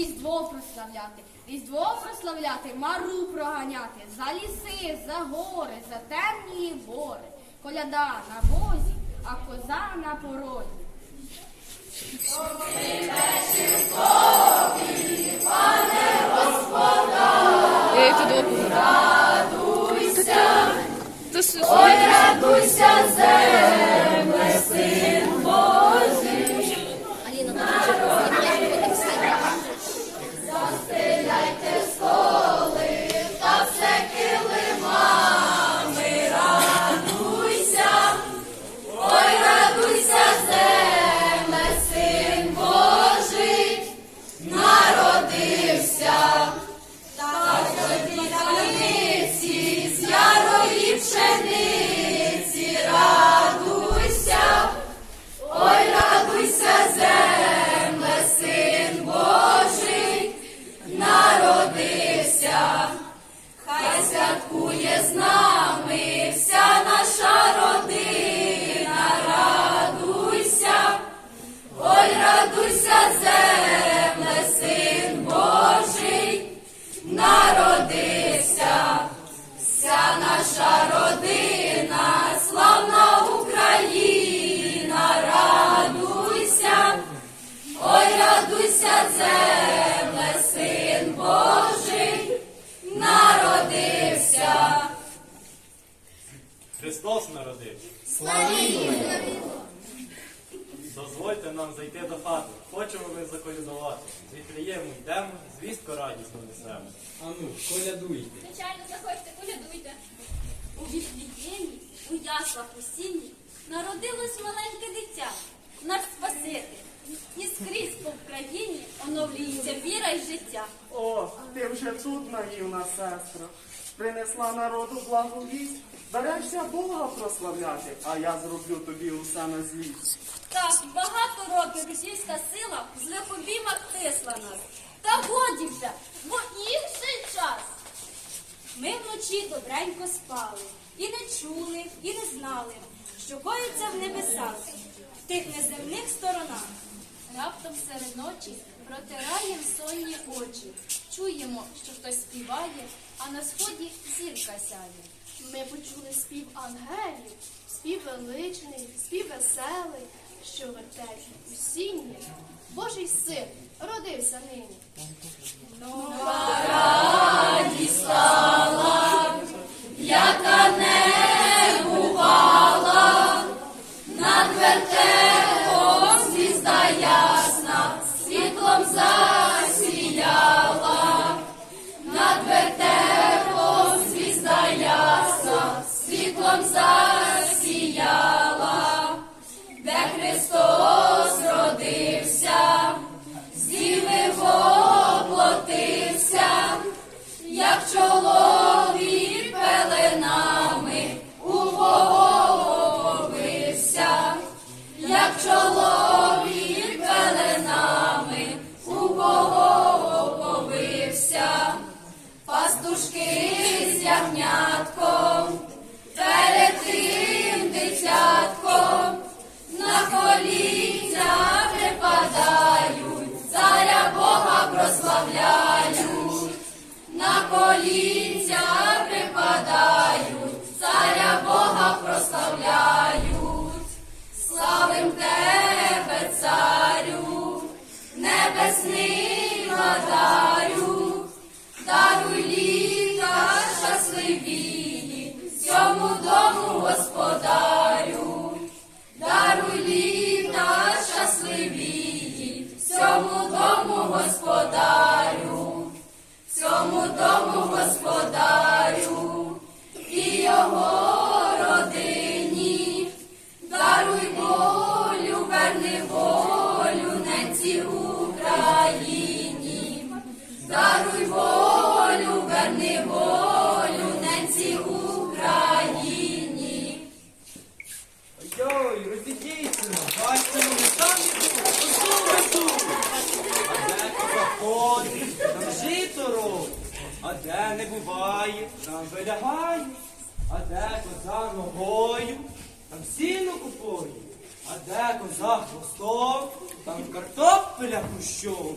Різдво прославляти, Різдво прославляти, мару проганяти, за ліси, за гори, за темні бори. Коляда на возі, а коза на туди Радуйся! Ой, Радуйся, земле, син земле, син Божий, народився. Христос народився. Дозвольте нам зайти до хати. Хочемо ми заколядувати. З йдемо, звістку радісну несемо. Ану, колядуйте. Звичайно, заходьте, колядуйте. У Віфліємі, у яслах осінні, народилось маленьке дитя, наш Спаситель. І скрізь по Україні оновлюється віра й життя. О, ти вже тут, наївна сестра. Принесла народу благу вість. Берешся Бога прославляти, а я зроблю тобі усе на злість. Так, багато років російська сила в злих тисла нас. Та годі вже, бо інший час. Ми вночі добренько спали, і не чули, і не знали, що коїться в небесах, тих неземних сторонах. Раптом серед ночі протираєм сонні очі. Чуємо, що хтось співає, а на сході зірка сяє. Ми почули спів ангелів, спів величний, спів веселий, що вертепі осінні. Божий син родився нині. Світлом засіяла, де Христос родився, з діви воплотився, як чоловік даруй волю, верни волю ненці Україні. Ой, розійдіться, бачите, ми самі тут, ось тут. А де коза ходить, там жито робить, а де не буває, там вилягає, а де коза ногою, там сіно купує, а де коза хвостом, там картопеля кущом.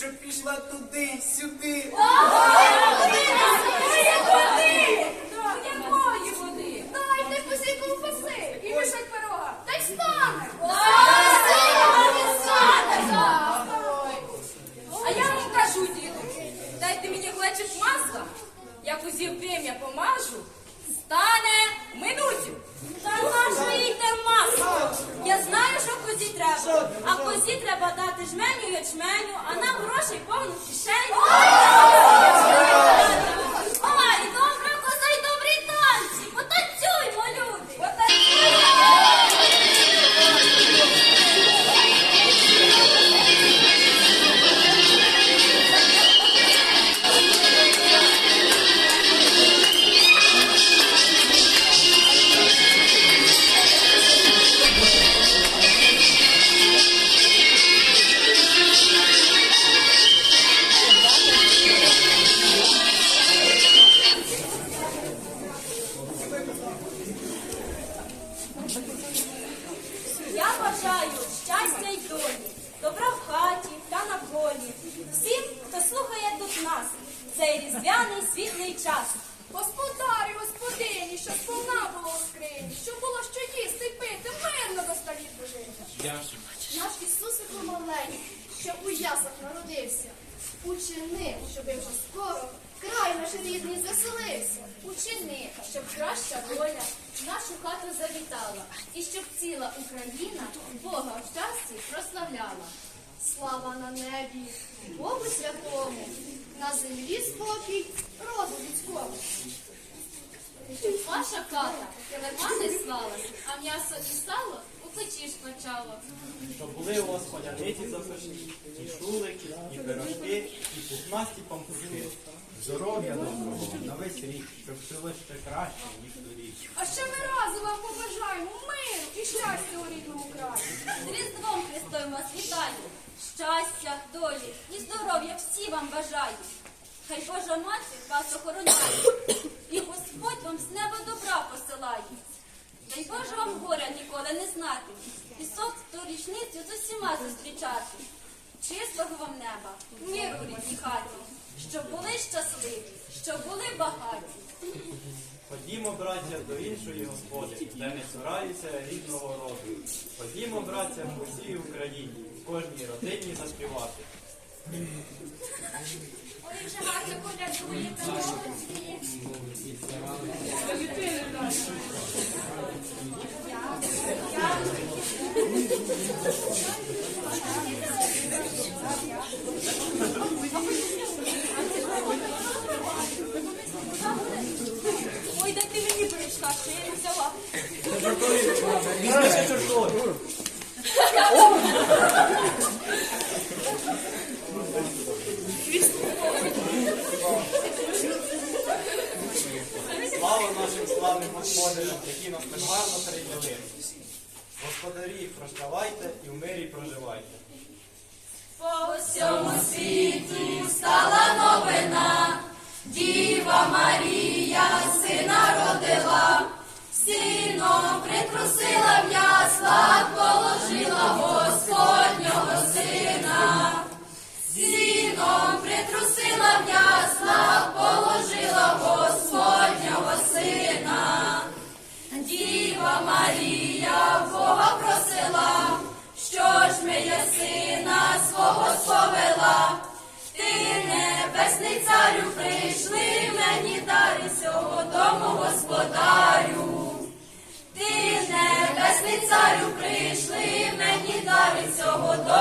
щоб пішла туди, сюди. Якої води? Дайте кусі ковбаси і мішок пирога. Та й стане. А я вам кажу, діду, дайте мені глечик масла, я козів вим'я помажу, стане минутю. Та нащо їй те масло? Я знаю, що козі треба. А козі треба дати жменю ячменю, а нам прожити. Наш Ісусику маленький, що у ясах народився, учини, щоб вже скоро край наш рідний заселився. Учини, щоб краща доля в нашу хату завітала, і щоб ціла Україна Бога в щасті прославляла. Слава на небі, Богу святому, на землі спокій, роду людському. Ваша хата килима не слалась, а м'ясо і сало у печі шкварчало. Щоб були у вас поляниці запашні, і шулики, і пирожки, і пухнасті пампушки. Здоров'я доброго на весь рік, щоб жило ще краще, ніж торік. А ще ми разом вам побажаємо миру і щастя у рідному краї. З Різдвом Христовим вас вітаю. Щастя, долі і здоров'я всі вам бажаю. Хай Божа мати вас охороняє, і Господь вам з неба добра посилає. Дай Боже вам горя ніколи не знати, і соту річницю з усіма зустрічати. Чистого вам неба, миру рідній хаті, щоб були щасливі, щоб були багаті. Ходімо, браття, до іншої господи, де не цураються рідного роду. Ходімо, браття, по всій Україні, в кожній родині заспівати. Ой, вже гарно колядуєте, молодці. Ой, да ти мені прийшла, що я не взяла. Положила Господнього сина, сіном притрусила положила Господнього сина. Діва Марія Бога просила, що ж ми я сина свого сповела. Ти, небесний царю, прийшли мені дари сього дому господарю. Ти, царю, прийшли мені дари цього дому